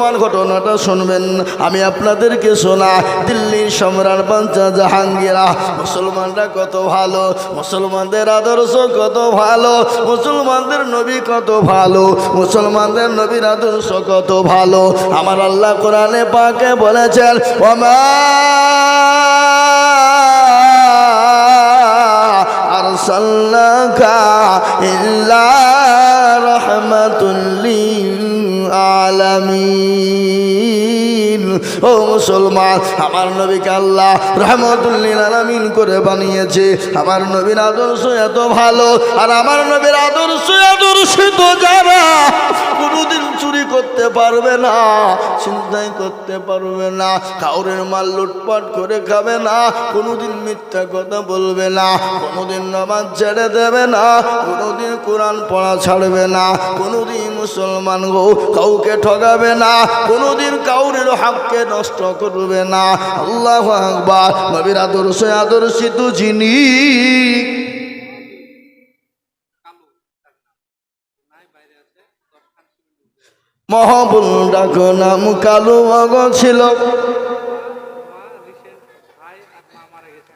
বর্তমান ঘটনাটা শুনবেন। আমি আপনাদেরকে শোনা, দিল্লির সম্রাট পঞ্চা জাহাঙ্গীরা, মুসলমানরা কত ভালো, মুসলমানদের আদর্শ কত ভালো, মুসলমানদের নবী কত ভালো, মুসলমানদের নবীর আদর্শ কত ভালো। আমার আল্লাহ কোরআনে পাকে বলেছেন আর আরসাল্লাকা ইল্লা রহমাতুল্লিল للعالمين ও মুসলমান, আমার নবীকে আল্লাহ রহমতুল্লিল আলামিন করে বানিয়েছে। আমার নবীর আদর্শ এত ভালো, আর আমার নবীর আদর্শ আদর্শিত যারা কোনোদিন চুরি করতে পারবে না চিন্তাই করতে পারবে না, কাউরের মাল লুটপাট করে খাবে না, কোনোদিন মিথ্যা কথা বলবে না, কোনোদিন নামাজ ছেড়ে দেবে না, কোনোদিন কোরআন পড়া ছাড়বে না, কোনোদিন মুসলমান গো কাউকে ঠগাবে না, কোনোদিন কাউরের হাককে নষ্ট করবে না। আল্লাহ আকবার। নবীর আদর্শ, আদর্শিত যিনি। মহাবুল ডাক নাম কালু ছিল।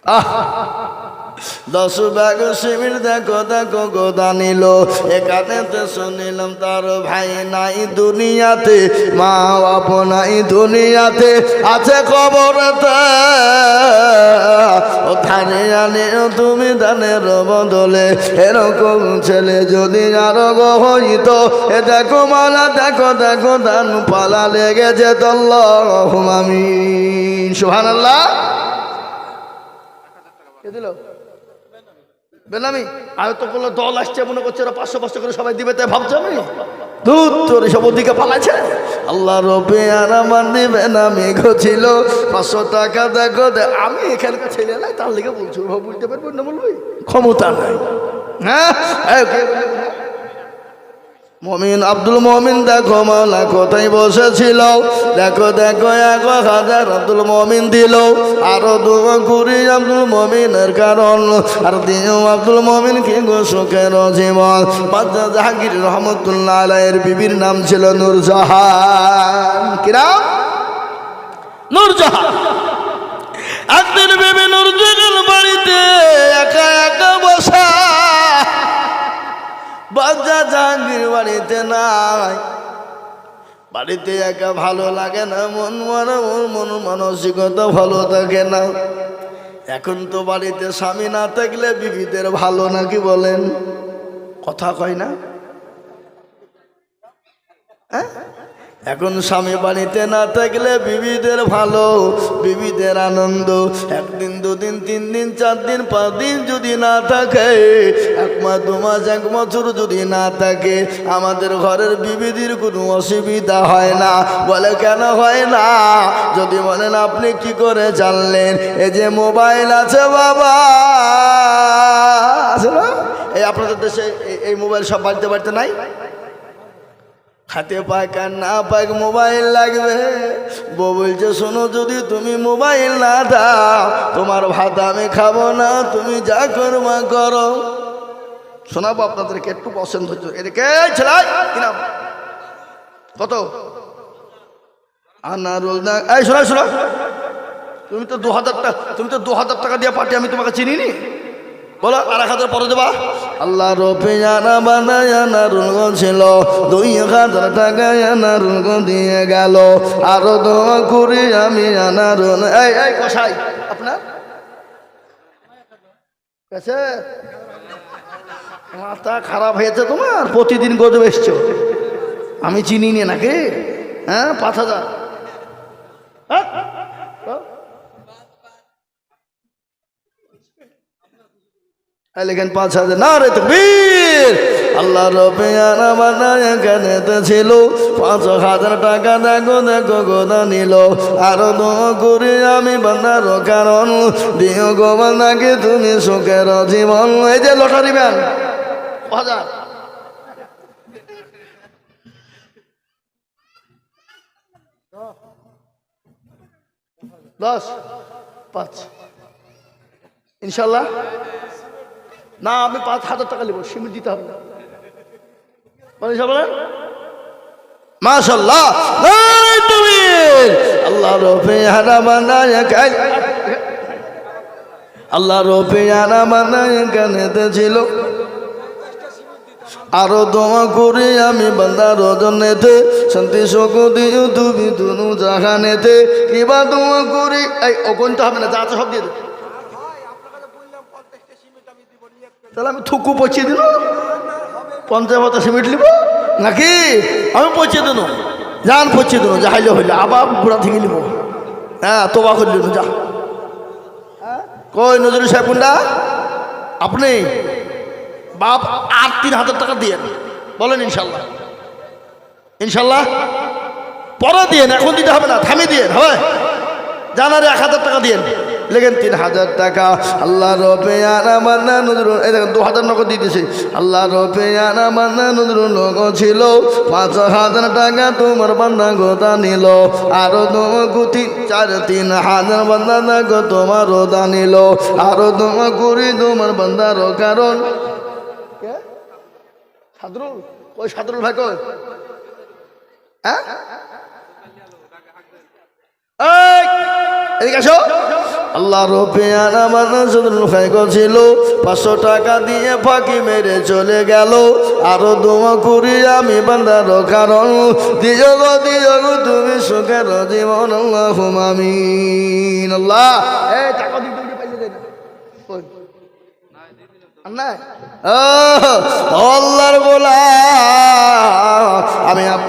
আহ! দশ ব্যাগ শিবির দেখো দেখো গোদা নিল একাতে শুনিলাম তার ভাই নাই দুনিয়াতে মা বাপ নাই দুনিয়াতে। আছে খবরতে ও ধানে আনে তুমি ধানের বদলে? এরকম ছেলে যদি আরও গো হইত, এ দেখো মালা, দেখো দেখো ধান পালা লেগেছে তল্লাহ আমি। সুহান আল্লাহ কে দিল বেনামি তো কোনো দল আসছে মনে করছে ওরা পাঁচশো পাঁচশো করে সবাই দিবে তাই ভাবছ আমি। দূর তোর সব দিকে পালাইছে। আল্লাহ রবে আর আমার দিবে না মেঘ ছিল। পাঁচশো টাকা দেখো আমি এখানকার ছেলে নাই তার লিগে বলছো বুঝতে পারব না বলবি? ক্ষমতা নাই। হ্যাঁ? বলে? মমিন আব্দুল মমিন, দেখো মাওলা কোথায় বসেছিল। দেখো দেখো, এক হাজার আব্দুল মমিন দিল। আরও দু কুড়ি আব্দুল মমিনের কারণ। আর দিও আব্দুল মমিন কি গো সুখের জীবন? বাচ্চা জাহাঙ্গীর রহমতুল্লাহ আলাইয়ের বিবির নাম ছিল নূরজাহান কিরাম নূরজাহান একদিন বিবি নূরজাহান বাড়িতে একা একা বসা বাচ্চা জাহাঙ্গীর বাড়িতে নাই। বাড়িতে একা ভালো লাগে না, মন মনে মন মানসিকতা ভালো থাকে না। এখন তো বাড়িতে স্বামী না থাকলে বিবিদের ভালো নাকি বলেন? কথা কয় না? হ্যাঁ? এখন স্বামী বাড়িতে না থাকলে বিবিদের ভালো, বিবিদের আনন্দ। একদিন, দুদিন তিন দিন চার দিন পাঁচ দিন যদি না থাকে, এক মাস দু মাস এক বছর যদি না থাকে, আমাদের ঘরের বিবিধির কোনো অসুবিধা হয় না। বলে, কেন হয় না? যদি বলেন, আপনি কি করে জানলেন? এই যে মোবাইল আছে বাবা। আছে না? এই আপনাদের দেশে এই মোবাইল সব বাড়িতে বাড়িতে নাই? খাতে পাক আর না পাক মোবাইল লাগবে। বউ বলছে, শোনো, যদি তুমি মোবাইল না দাও, তোমার ভাত আমি খাব না, তুমি যা করবা করো। শোনাবো আপনাদেরকে একটু পছন্দ হচ্ছে এদিকে ছেলাই, কি নাম? কত? আনারুল না, এই শোনা শোনা। তুমি তো দু হাজার টাকা, তুমি তো দু হাজার টাকা দিয়ে পার্টি, আমি তোমাকে চিনি নি বলো আর এক হাজার পরে দেবা। আল্লাহ রোপে জানা বানায় নারুল ছিল দুই হাজার টাকা নারুল দিয়ে গেল, আরও দোয়া করি আমি আনারুল এই এই কষাই আপনার? কাছে? মাথা খারাপ হয়েছে তোমার? প্রতিদিন গজব এসছো। আমি চিনি নি নাকি? হ্যাঁ পাঁচ হাজার। হ্যাঁ? লেখেন পাঁচ হাজার। না রে তকবীর। আল্লাহ এখানে ছিল পাঁচ হাজার টাকা দেখো দেখো গোদা নিল আরও দো করি আমি বান্দার কারণ। দিও গো বান্দাকে তুমি সুখের জীবন। এই যে লটারি ব্যান হাজার? দশ। পাঁচ। ইনশাল্লাহ? না, আমি পাঁচ হাজার টাকা নেব, সিমেন্ট দিতে হবে না। আল্লাহ আল্লাহ ছিল আরও দোয়া করি আমি বান্দার রজনেতে শান্তি শোক দিও তুমি দুনু জাহানেতে। কিবা দোয়া করি? এই অগণিত হবে না? যা সব দিয়ে তাহলে আমি থুকু পচিয়ে দিল পঞ্চাশ মতো সিমেন্ট নিব নাকি? আমি পচিয়ে দিল যান পচিয়ে দিল যা হাইলে হইলে। আবার ঘোড়া থেকে নিব। হ্যাঁ তোবা করলি যা? কই নজরুল সাহেব কোনটা আপনি? বাপ আর তিন হাজার টাকা দিয়ে বলেন ইনশাল্লাহ। ইনশাল্লাহ? পরে দিয়ে এখন দিতে হবে না, থামিয়ে দিয়ে হবে? জানারে এক হাজার টাকা দিয়ে লেগেন তিন হাজার টাকা। আল্লাহ রবে আনা মান্না নজরুল এই দেখেন, দু হাজার নগদ দিয়েছে। আল্লাহ রবে আনা মান্না নজরুল নগদ ছিল। পাঁচ হাজার টাকা তোমার বান্দা গোদা নিল। আরও তোমাকে তিন চার, তিন হাজার বান্দা গো তোমার রোদা নিল। আরও তোমা করি তোমার বান্দার কারণ? সাদরুল? কই সাদরুল ভাই কই? হ্যাঁ? এদিকে আসো। আল্লাহ রবে আমার সাদরুল ভাই ছিল। পাঁচশো টাকা দিয়ে ফাঁকি মেরে চলে গেল। আরও দোয়া করি আমি বান্দার কারণ। দিও গো দিও তুমি সুখের জীবন আমিন। আল্লাহ। এই নাই? ও, আল্লাহর আমি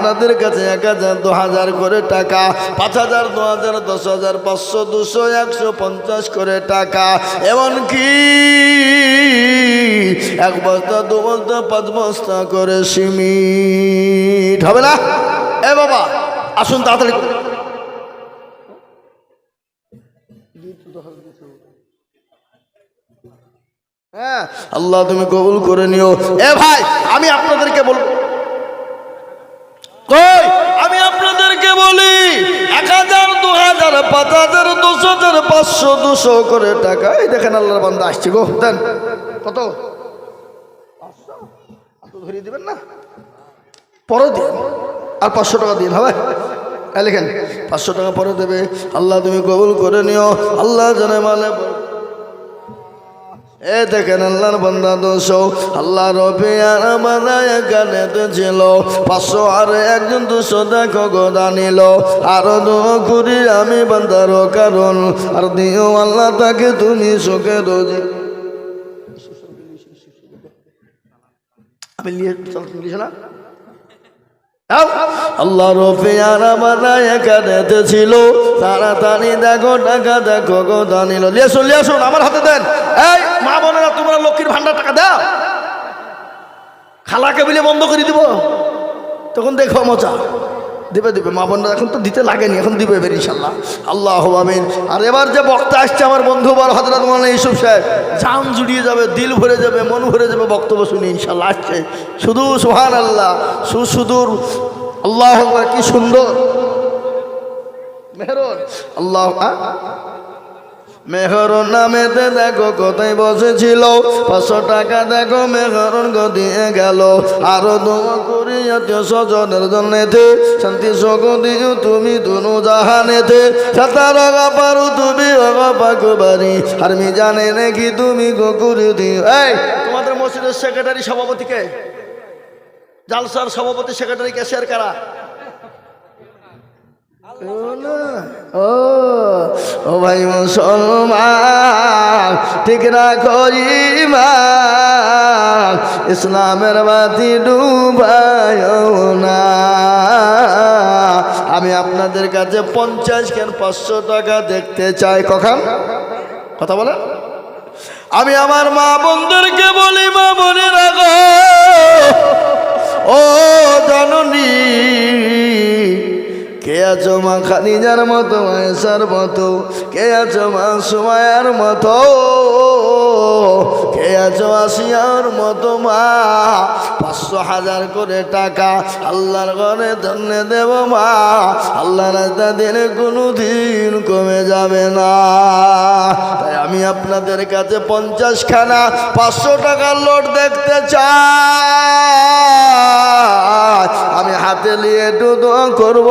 আপনাদের কাছে এক হাজার, দু হাজার করে টাকা, পাঁচ হাজার, দু হাজার, দশ হাজার, পাঁচশো, দুশো, একশো পঞ্চাশ করে টাকা। এমনকি এক বস্তা, দু বস্তা, পাঁচ বস্তা করে সিমিট। হবে না? এ বাবা, আসুন তাড়াতাড়ি। হ্যাঁ আল্লাহ তুমি কবুল করে নিও। এ ভাই, আমি আপনাদেরকে বলব কই? আমি আপনাদেরকে বলি, এক হাজার, দু হাজার, পাঁচ হাজার, দুশো হাজার পাঁচশো, দুশো করে টাকা। এই দেখেন আল্লাহর বান্দা আসছে গো, দেন। কত? ধরিয়ে দিবেন না? পরে দিন। আর পাঁচশো টাকা দিন, হবে? লেখেন পাঁচশো টাকা পরে দেবে। আল্লাহ তুমি কবুল করে নিও। আল্লাহ জানে মানে এ দেখেন আল্লাহর বান্দা দোষ। আল্লাহ রবি আর বান্দায় গানেতে ছিল। পাঁচশো আর একজন দুশো দেখো গোদা নিল। আরও দো ঘুরি আমি বান্দার কারণ। আর দিও আল্লাহ তাকে তুমি সুখে রোজে আমি লিখে না আল্লাহ রফে আর আমার এখানেতে ছিল তাড়াতাড়ি দেখো, টাকা দেখো গো, দানিল। লিয়ে লিয়াসুন লিয়ে আসুন, আমার হাতে দেন। এই, মা বোনেরা, তোমরা লক্ষ্মীর ভান্ডার টাকা দাও। খালাকে বিলে বন্ধ করে দিব। তখন দেখো মজা। দিবে, দেবে। মা বোনরা এখন তো দিতে লাগেনি, এখন দিবে এবার ইনশাল্লাহ আল্লাহ আমিন। আর এবার যে বক্তা আসছে আমার বন্ধু বার হজরত মৌলানা ইউসুফ সাহেব জাম জুড়িয়ে যাবে, দিল ভরে যাবে, মন ভরে যাবে বক্তব্য শুনি ইনশাল্লাহ আসছে। শুধু সোহান আল্লাহ সুসুদূর আল্লাহ কি সুন্দর। মেহরুন, আল্লাহ? মেহরুন নামেতে দেখো কোথায় বসেছিল। পাঁচশো টাকা দেখো মেহরুন দিয়ে গেল। আরও দোয়া করি স্বজনের জন্যেতে। শান্তি শোক দিও তুমি দুনু জাহানেতে। সাতার পারো তুমি বাড়ি। আর মি জানে নাকি তুমি গোকুরি দিও। এই, তোমাদের মসজিদের সেক্রেটারি সভাপতিকে? জালসার সভাপতি সেক্রেটারি ক্যাশিয়ার কারা? ও ও ভাই মুসলমান, ঠিক রাখো ইমান ইসলামের বাতি ডুবায় না। আমি আপনাদের কাছে পঞ্চাশ কেন পাঁচশো টাকা দেখতে চাই, কখন? কথা বলে আমি আমার মা বোনদেরকে বলি, মা বোনের গো, ও জননী আছো মা খাদিজার মতো এসার মতো কে আছো মা সুমায়ার মতো? কে আছো আসিয়ার মতো মা? পাঁচশো হাজার করে টাকা আল্লাহর ঘরে ধন্য দেব মা। আল্লাহ রাস্তা দিলে কোনো দিন কমে যাবে না। তাই আমি আপনাদের কাছে পঞ্চাশ খানা পাঁচশো টাকার লোট দেখতে চাই। আমি হাতে নিয়ে একটু দোয়া করব,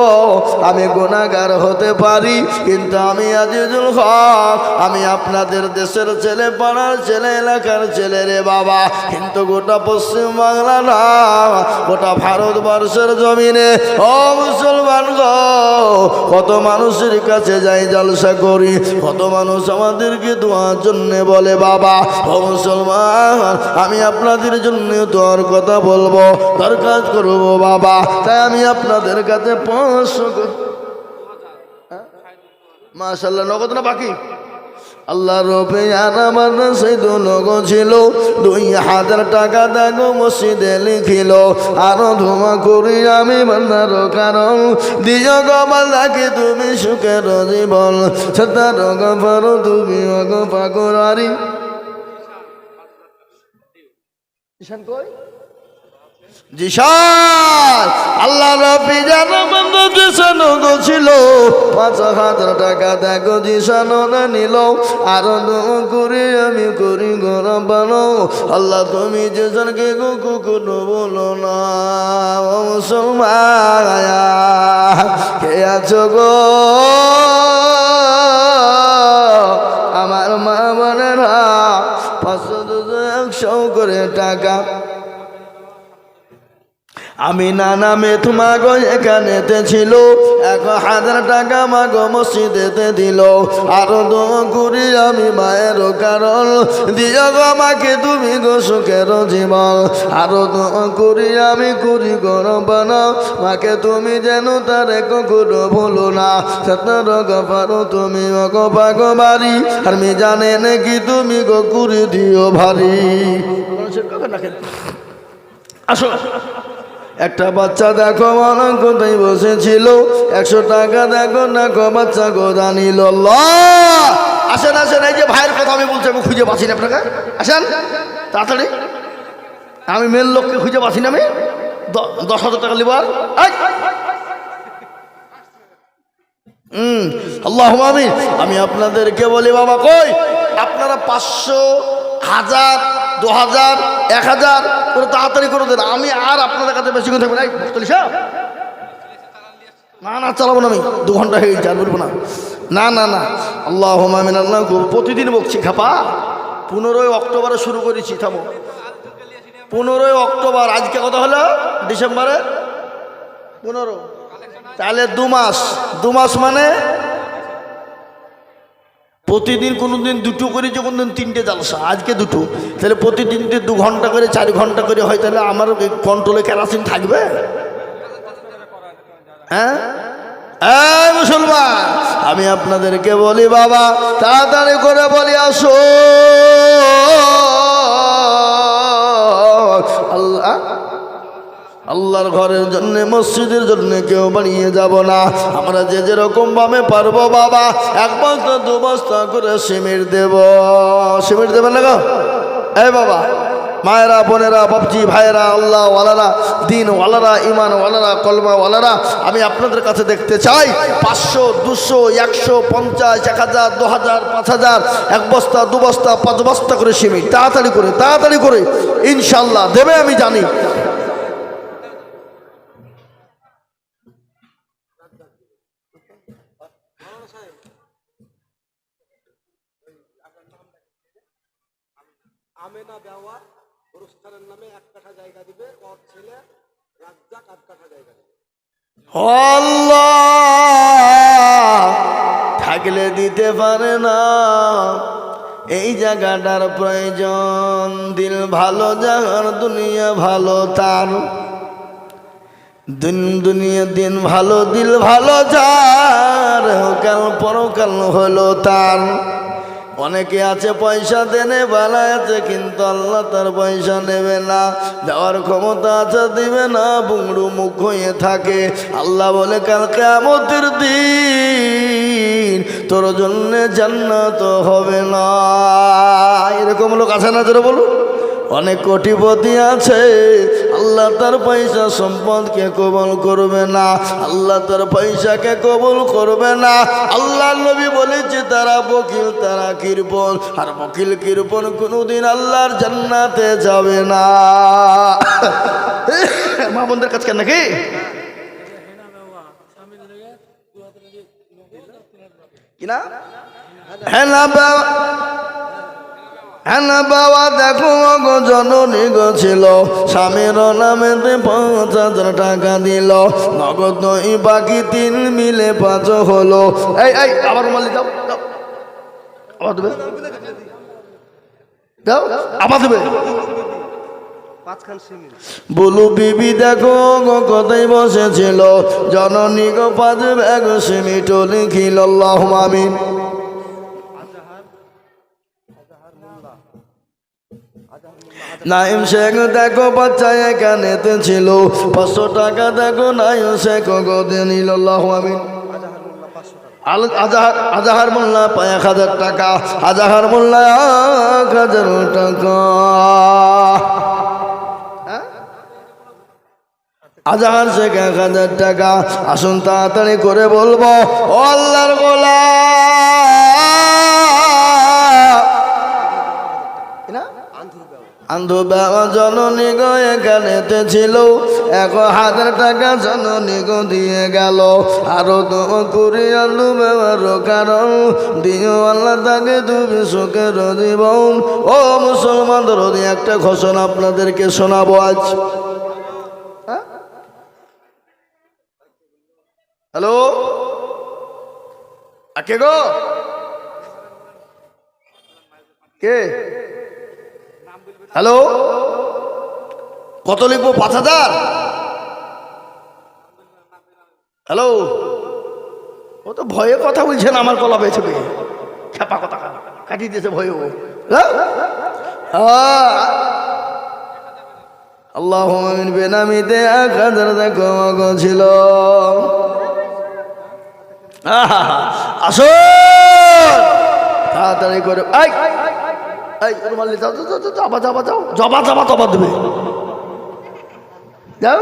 আমি গুণাগার হতে পারি, কিন্তু আমি আজিজুল হক, আমি আপনাদের দেশের ছেলে পাড়ার ছেলে, এলাকার ছেলে রে বাবা। কিন্তু গোটা পশ্চিম বাংলা না, গোটা ভারতবর্ষের জমিনে। ও মুসলমান গো, কত মানুষের কাছে যাই জলসা করি, কত মানুষ আমাদেরকে দোয়ার জন্য বলে, বাবা, ও মুসলমান, আমি আপনাদের জন্য দোয়ার কথা বলব দরকার করব, বাবা। তাই আমি আপনাদের কাছে পাঁচশো মাশাল্লাহ নগদ না বাকি? আল্লাহ রবে আমার সেই নগ ছিল দুই হাজার টাকা দেখো মসজিদে লিখিল। আরও ধোঁয়া করি আমি বান্দার কারণ। দিয় গমালাকে তুমি সুখের জীবন। সেতার গফারো তুমি অগ ঈশান কই? জিশান আল্লাহ রবি জানো বন্ধু জিশান ছিল পাঁচ হাজার টাকা দেখো জিশান নিল। আরও করি আমি করি গরম বানো আল্লাহ তুমি জিশানকে কুকুনো বলো না মুসলমান, কে আছো গো? আমার মা বোনেরা পাঁচশো দুশো একশো করে টাকা আমি নানা মেথ মাগো এখানেতে ছিল। এক হাজার টাকা মাগো মসজিদেতে দিল। আরও দোয়া করি আমি মায়ের কারণ। দিও গো আমাকে তুমি গো সুখের জীবন। আরও দোয়া করি আমি করি গরম বানাও মাকে তুমি যেন তার কখনো ভুলো না। সতর পারো তুমি অগো পাগো বাড়ি আর মি জানে নাকি তুমি গো কুড়ি দিও ভারী। আসো। একটা বাচ্চা দেখো মনে কোথায় বসেছিল একশো টাকা দেখো দেখো, বাচ্চা গোদা নিল। আসেন আসেন, এই যে ভাইয়ের কথা আমি বলছি, আমি খুঁজে পাচ্ছি না আপনাকে। আসেন, তাড়াতাড়ি। আমি মেন লোককে খুঁজে পাচ্ছি না আমি। দশ হাজার টাকা লিবার। হুম আল্লাহ আমি আমি আপনাদেরকে বলি, বাবা, কই? আপনারা পাঁচশো, হাজার, দু হাজার, এক হাজার করে তাড়াতাড়ি করে দেন। আমি আর আপনাদের কাছে বেশি কথা থাকব না। মুক্তলি সাহেব। না না, চালাবো না আমি। দু ঘণ্টা হয়ে গেছে, আর বলব না। না না না। আল্লাহ মামিন আল্লাহ প্রতিদিন বকছি, খাপা। পনেরোই অক্টোবরে শুরু করেছি, থামো। পনেরোই অক্টোবর, আজকে কত হলো? ডিসেম্বরে? পনেরো। তাহলে দু মাস। দু মাস মানে প্রতিদিন কোনো দিন দুটো করে যখন দিন তিনটে জালসা, আজকে দুটো, তাহলে প্রতিদিন দু ঘণ্টা করে, চার ঘণ্টা করে হয়, তাহলে আমার কন্ট্রোলে কেরাসিন থাকবে? হ্যাঁ? মুসলমান, আমি আপনাদেরকে বলি বাবা, তাড়াতাড়ি করে বলি আসো। আল্লাহর ঘরের জন্য, মসজিদের জন্য কেউ বানিয়ে যাব না। আমরা যে যেরকম ভাবে পারব বাবা, এক বস্তা, দু বস্তা করে সিমেন্ট দেব। সিমেন্ট দেবেন না গো? এই বাবা, মায়েরা, বোনেরা, বাপজি, ভাইয়েরা, আল্লাহ ওয়ালারা, দিন ওয়ালারা ইমান ওয়ালারা, কলমা ওয়ালারা, আমি আপনাদের কাছে দেখতে চাই, পাঁচশো, দুশো, একশো, পঞ্চাশ, এক হাজার, দু হাজার, পাঁচ হাজার, এক বস্তা, দু বস্তা, পাঁচ বস্তা করে সিমি তাড়াতাড়ি করে তাড়াতাড়ি করে, ইনশাল্লাহ, দেবে আমি জানি আমেনা দেওয়া অনুষ্ঠানের নামে এক কাঠা জায়গা দিবে ওর ছেলে রাজ্জাক আধ কাঠা জায়গা দিবে আল্লাহ থাকলে দিতে পারে না। এই জায়গাটার প্রয়োজন, দিল ভালো যাহার দুনিয়া ভালো, তার দিন, দুনিয়া, দিন ভালো, দিল ভালো, যার কাল পরকাল হলো তার। অনেকে আছে পয়সা দেনে, বেলা আছে কিন্তু আল্লাহ তার পয়সা নেবে না। দেওয়ার ক্ষমতা আছে, দিবে না, বুংড়ু মুখ হয়ে থাকে। আল্লাহ বলে, কাল কেমতের দিন তোর জন্য জান্নাত হবে না। এরকম লোক আছে না তোরা বলুন? অনেক কোটিপতি আছে আল্লাহ তার পয়সা সম্পদকে কবল করবে না। আল্লাহ তার পয়সাকে কবল করবে না। আল্লাহ নবী বলেছে, তারা বকিল, তারা কৃপন আর বকিল কৃপন কোনোদিন আল্লাহর জান্নাতে যাবে না। মা বোনদের কাছে নাকি? কিনা হ্যাঁ না বাবা হ্যাঁ বাবা, দেখো গো, জননী গো ছিল। স্বামীর নামেতে পাঁচ হাজার টাকা দিল। নগদ নই বাকি তিন মিলে পাঁচ হলো। এই এই, আবার মালি দাও আবার দেবে? দাও, আবার দেবে? বলু বিবি, দেখো গো, কোথায় বসেছিল। জননী গো পাঁচ ব্যাগ সিমিট লিখিল আল্লাহ আমিন। নাইম শেখ, দেখো বাচ্চা এখানেতে ছিল। পাঁচশো টাকা দেখো নাইম শেখ গদে আমিন। আজাহার আজাহার মোল্লা এক হাজার টাকা। আজাহার মোল্লা এক হাজার টাকা। আজাহার শেখ এক হাজার টাকা। আসুন তাড়াতাড়ি করে বলব, ও আল্লাহর গোলা আন্ধু বাবা জননী গো এখানেতে ছিল। এক হাজার টাকা জননী গো দিয়ে গেল। আরও তো কুড়ি আলু ব্যবহার কারণ। দিও আল্লাহ তাকে তুমি সুখের জীবন। ও মুসলমান রদি একটা ঘোষণা আপনাদেরকে শোনাবো আজ। হ্যালো? আ, কে গো? কে? হ্যালো? কত লিখব? পাঁচ হাজার? হ্যালো? ও তো ভয়ে কথা বলছেন আমার কলা বেছে পেয়ে খেপা কথা কাটিয়ে দিয়েছে ভয়ে ও। হ্যাঁ? হ্যাঁ। আল্লাহ বেনামিতে এক হাজার দেখো ছিল। আসো তাড়াতাড়ি করে এই এই রুমালি যাও যাও, যাবা যাবা যাও জবা জবা জবা দেবে। যাও।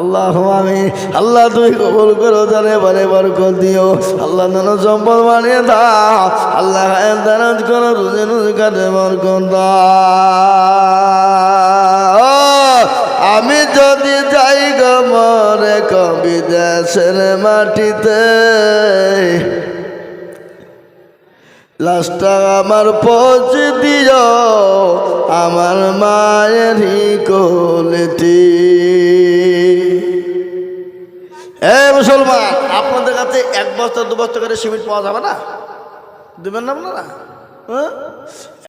আল্লাহ আমি আল্লাহ তুমি কবল করো জানে বারে বার কর দিও। আল্লাহ নানো সম্পদ বানিয়ে দাও। আল্লাহ দারাজ করো রুজে রুজে কাটে বার কর দাও। আমি যদি যাই গো মরে কবি দেশের মাটিতে লাস্টটা আমার পৌঁছে দিও, আমার মায়ের কোলেতে। এ মুসলমান, আপনাদের কাছে এক বস্তা, দু বস্তা করে সিমেন্ট পাওয়া যাবে না? দেবেন না আপনারা? হ্যাঁ?